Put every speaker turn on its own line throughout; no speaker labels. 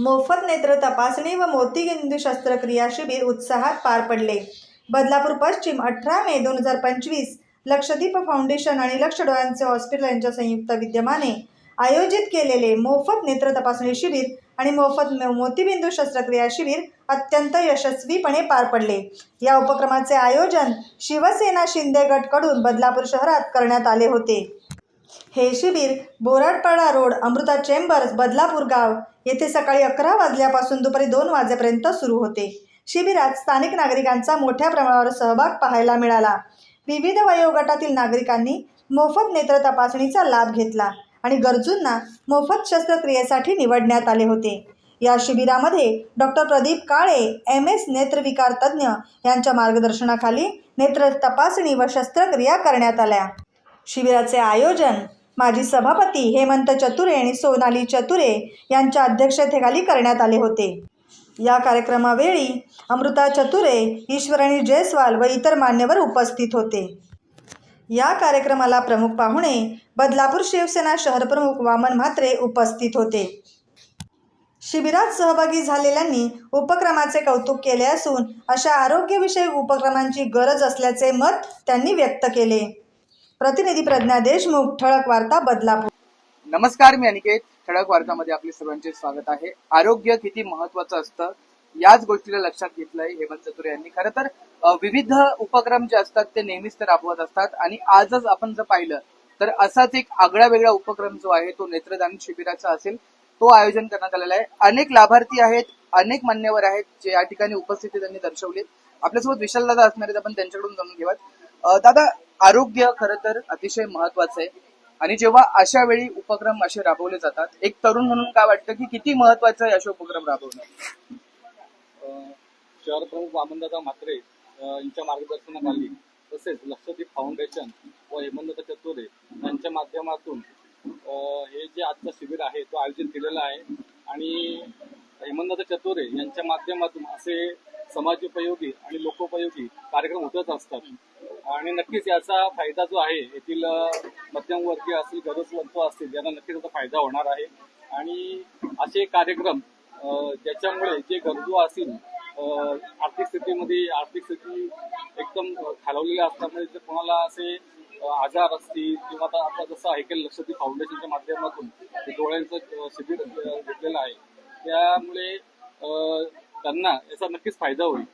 मोफत नेत्र तपासणी व मोतीबिंदू शस्त्रक्रिया शिबिर उत्साहात पार पडले. बदलापूर पश्चिम अठरा मे दोन हजार पंचवीस लक्षद्वीप फाउंडेशन आणि लक्ष डोळ्यांचे हॉस्पिटल यांच्या संयुक्त विद्यमाने आयोजित केलेले मोफत नेत्र तपासणी शिबिर आणि मोफत मोतीबिंदू शस्त्रक्रिया शिबिर अत्यंत यशस्वीपणे पार पडले. या उपक्रमाचे आयोजन शिवसेना शिंदे गटकडून बदलापूर शहरात करण्यात आले होते. हे शिबिर बोराडपाडा रोड अमृता चेंबर्स बदलापूर गाव येथे सकाळी अकरा वाजल्यापासून दुपारी दोन वाजेपर्यंत सुरू होते. शिबिरात स्थानिक नागरिकांचा मोठ्या प्रमाणावर सहभाग पाहायला मिळाला. विविध वयोगटातील नागरिकांनी मोफत नेत्र तपासणीचा लाभ घेतला आणि गरजूंना मोफत शस्त्रक्रियेसाठी निवडण्यात आले होते. या शिबिरामध्ये doctor Pradeep Kale M. S. नेत्रविकार तज्ज्ञ यांच्या मार्गदर्शनाखाली नेत्र तपासणी व शस्त्रक्रिया करण्यात आल्या. शिबिराचे आयोजन माजी सभापती हेमंत चतुरे आणि सोनाली चतुरे यांच्या अध्यक्षतेखाली करण्यात आले होते. या कार्यक्रमावेळी अमृता चतुरे ईश्वरणी जयस्वाल व इतर मान्यवर उपस्थित होते. या कार्यक्रमाला प्रमुख पाहुणे बदलापूर शिवसेना शहरप्रमुख वामन म्हात्रे उपस्थित होते. शिबिरात सहभागी झालेल्यांनी उपक्रमाचे कौतुक केले असून अशा आरोग्यविषयक उपक्रमांची गरज असल्याचे मत त्यांनी व्यक्त केले. प्रतिनिधी प्रज्ञा देशमुख ठळक वार्ता बदलापूर.
नमस्कार मी अनिकेत. ठळक वार्तामध्ये आपले सर्वांचे स्वागत आहे. आरोग्य किती महत्वाचं असतं याच गोष्टीला लक्षात घेतलंय हेमंत चतुरे यांनी. खरं तर विविध उपक्रम जे असतात ते नेहमीच ते राबवत असतात. आणि आजच आपण जर पाहिलं तर असाच एक आगळा वेगळा उपक्रम जो आहे तो नेत्रदान शिबिराचा असेल तो आयोजन करण्यात आलेला आहे. अनेक लाभार्थी आहेत अनेक मान्यवर आहेत जे या ठिकाणी उपस्थिती त्यांनी दर्शवली आपल्यासोबत विशाल दादा असणार आहेत आपण त्यांच्याकडून जाणून घेऊयात. दादा आरोग्य खरं तर अतिशय महत्वाचं आहे. आणि जेव्हा अशा वेळी उपक्रम असे राबवले जातात एक तरुण म्हणून काय वाटतं की किती महत्वाचं आहे असे उपक्रम राबवणं?
शहर प्रमुख वामनदादा म्हात्रे यांच्या मार्गदर्शनाखाली तसेच लक्षद्वीप फाउंडेशन व हेमंतदा चतुरे यांच्या माध्यमातून हे जे आजचं शिबिर आहे तो आयोजित केलेला आहे. आणि हेमंतदा चतुरे यांच्या माध्यमातून असे समाजोपयोगी आणि लोकोपयोगी कार्यक्रम होतच असतात. आणि नक्कीच याचा फायदा जो आहे येथील मध्यमवर्गीय असतील गरजवंत असतील यांना नक्कीच याचा फायदा होणार आहे. आणि असे कार्यक्रम ज्याच्यामुळे जे गरजू असतील आर्थिक स्थितीमध्ये आर्थिक स्थिती एकदम अ, खालवलेल्या असल्यामुळे जर कोणाला असे आजार असतील किंवा आता आता जसं ऐकेल लक्षद्वीप फाउंडेशनच्या माध्यमातून डोळ्यांचं शिबिर घेतलेलं आहे. त्यामुळे त्यांना याचा नक्कीच फायदा होईल.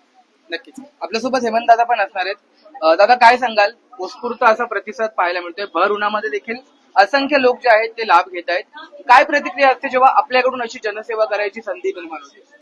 नक्कीच. आपल्यासोबत हेमंत दादा पण असणार आहेत. दादा काय सांगाल? उत्स्फूर्त असा प्रतिसाद पाहायला मिळतोय. भर उन्हामध्ये देखील असंख्य लोक जे आहेत ते लाभ घेत आहेत. काय प्रतिक्रिया असते जेव्हा आपल्याकडून अशी जनसेवा करायची संधी निर्माण होते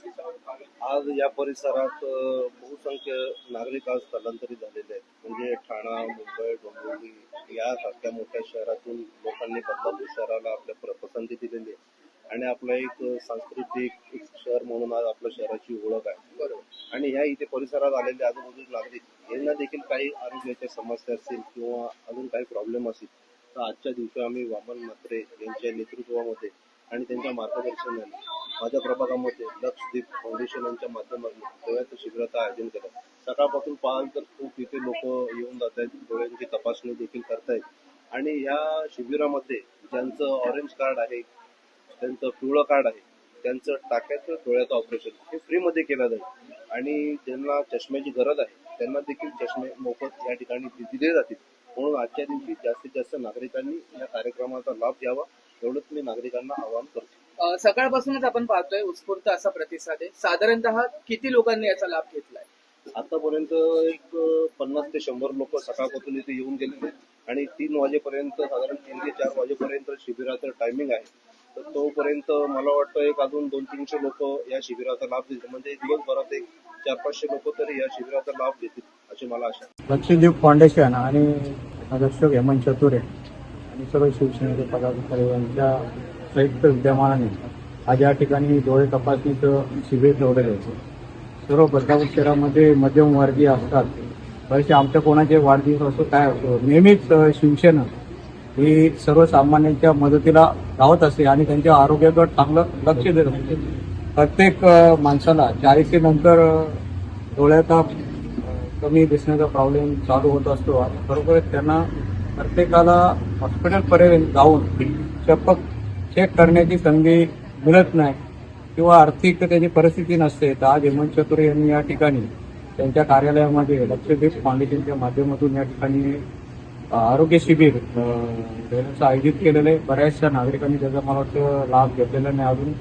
आज या परिसरात बहुसंख्य नागरिक आज स्थलांतरित झालेले आहेत. म्हणजे ठाणा मुंबई डोंबिवली यासारख्या मोठ्या शहरातून लोकांनी बदलापूर शहराला आपल्या पसंती दिलेली आहे. आणि आपलं एक सांस्कृतिक शहर म्हणून आज आपल्या शहराची ओळख आहे.
बरोबर.
आणि ह्या इथे परिसरात आलेले आजूबाजूचे नागरिक यांना देखील काही आरोग्याच्या समस्या असतील किंवा अजून काही प्रॉब्लेम असतील तर आजच्या दिवशी आम्ही वामन म्हात्रे यांच्या नेतृत्वामध्ये आणि त्यांच्या मार्गदर्शनाने माझ्या प्रभागामध्ये लक्षदीप फाउंडेशन यांच्या माध्यमातून डोळ्याचं शिबिराचं आयोजन केलं. सकाळपासून पाहाल तर खूप इथे लोक येऊन जात आहेत डोळ्यांची तपासणी देखील करतायत. आणि ह्या शिबिरामध्ये ज्यांचं ऑरेंज कार्ड आहे त्यांचं पिवळं कार्ड आहे त्यांचं टाक्याचं डोळ्याचं ऑपरेशन हे फ्रीमध्ये केलं जाईल. आणि ज्यांना चष्म्याची गरज आहे त्यांना देखील चष्मे मोफत या ठिकाणी दिले जातील. म्हणून आजच्या दिवशी जास्तीत जास्त नागरिकांनी या कार्यक्रमाचा लाभ घ्यावा एवढंच मी नागरिकांना आवाहन करतो.
सकाळपासूनच आपण पाहतोय उत्स्फूर्त असा प्रतिसाद आहे. साधारणतः किती लोकांनी याचा लाभ घेतलाय?
आतापर्यंत एक पन्नास ते शंभर लोक सकाळपासून इथे येऊन गेलेले आहेत. आणि तीन वाजेपर्यंत साधारण तीन ते चार वाजेपर्यंत शिबिराचं टायमिंग आहे. तर तोपर्यंत मला वाटतं एक अजून दोन तीनशे लोक या शिबिराचा लाभ घेतील. म्हणजे दिवसभरात एक चार पाचशे लोक तरी या शिबिराचा लाभ घेतील अशी मला आशा
लक्षद्वीप फाउंडेशन आणि अध्यक्ष हेमंत चतुरे आणि सर्व शिवसेनेचे पदाधिकारी यांच्या संयुक्त विद्यमानाने आज या ठिकाणी डोळे तपासणीचं शिबिर ठेवलेलं आहे. सर्व बदलापूर शहरामध्ये मध्यमवर्गीय असतात. बरेचसे आमच्या कोणाचे वाढदिवस असो काय असो नेहमीच शिवसेना ही सर्वसामान्यांच्या मदतीला धावत असते आणि त्यांच्या आरोग्याकडे चांगलं लक्ष देत असते. प्रत्येक माणसाला चाळीसी नंतर डोळ्याचा कमी दिसण्याचा प्रॉब्लेम चालू होत असतो. आणि खरोखरच त्यांना प्रत्येकाला हॉस्पिटलपर्यंत जाऊन चपक चेक करण्याची संधी मिळत नाही किंवा आर्थिक त्याची परिस्थिती नसते. तर आज हेमंत चतुरे यांनी या ठिकाणी त्यांच्या कार्यालयामध्ये लक्षद्वीप फाउंडेशनच्या माध्यमातून या ठिकाणी आरोग्य शिबिर देण्याचं आयोजित केलेलं आहे. बऱ्याचशा नागरिकांनी त्याचा मला वाटतं लाभ घेतलेला नाही अजून.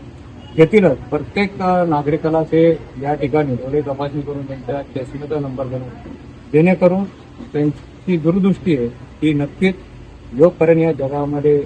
घेतीलच प्रत्येक नागरिकाला ते या ठिकाणी डोळे तपासणी करून त्यांच्या चष्मेचा नंबर देणं जेणेकरून त्यांची दूरदृष्टी आहे ती नक्कीच योगपर्यंत या जगामध्ये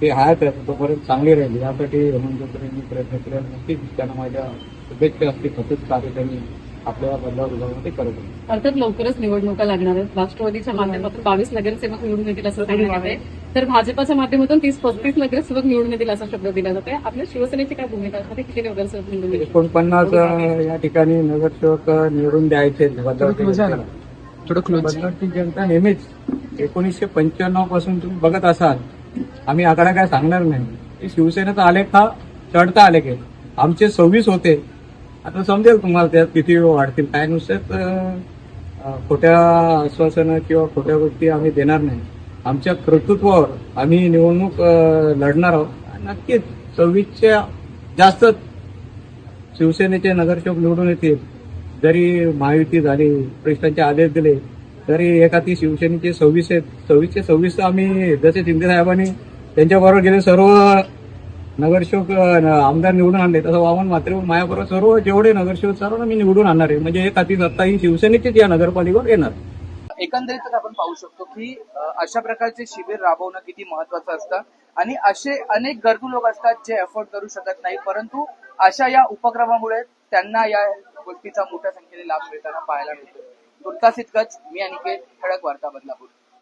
ते हयात आहेत तोपर्यंत चांगली राहील. यासाठी हेमंत यांनी प्रयत्न केले आणि नक्कीच त्यांना माझ्या शुभेच्छा असतील तसंच कार्य त्यांनी आपल्या बदलाव विभागामध्ये करत
अर्थात लवकरच निवडणुका लागणार आहेत. राष्ट्रवादीच्या माध्यमातून बावीस नगरसेवक निवडून येतील असं सांगण्यात तर भाजपाच्या माध्यमातून तीस पस्तीस नगरसेवक निवडून येतील असा शब्द दिला जातोय. आपल्या शिवसेनेची काय भूमिका असते किती नगरसेवक निवडून येतील?
एकोणपन्नास या ठिकाणी नगरसेवक निवडून द्यायचे. जनता नेहमीच. एकोणीसशे पंच्याण्णवपासून तुम्ही बघत असाल आम्ही आकडा काय सांगणार नाही. शिवसेनेचा आलेख हा चढता आलेख आहे आमचे सव्वीस होते. आता समजेल तुम्हाला त्यात किती वाढतील. काय अ, खोट्या आश्वासनं किंवा खोट्या गोष्टी आम्ही देणार नाही. आमच्या कर्तृत्वावर आम्ही निवडणूक लढणार आहोत. आणि नक्कीच सव्वीसच्या जास्तच शिवसेनेचे नगरसेवक निवडून येतील. जरी महायुती झाली प्रश्नांचे आदेश दिले तरी एका ती शिवसेनेचे सव्वीस आहेत. सव्वीसचे सव्वीस तर आम्ही जसे शिंदे साहेबांनी त्यांच्याबरोबर गेले सर्व नगरसेवक आमदार निवडून आणले. तसं वामन मात्र माझ्याबरोबर सर्व जेवढे नगरसेवक सर्व मी निवडून आणणार आहे. म्हणजे एक हाती सत्ता ही शिवसेनेचीच या नगरपालिकेवर येणार.
एकंदरीतच आपण पाहू शकतो की अशा प्रकारचे शिबिर राबवणं किती महत्वाचं असतं. आणि असे अनेक गरजू लोक असतात जे अफोर्ड करू शकत नाही. परंतु अशा या उपक्रमामुळे त्यांना या गोष्टीचा मोठ्या संख्येने लाभ मिळताना पाहायला मिळतो. तुर्तास इतकंच. मी अनिकेत ठळक वार्ता बदलापूर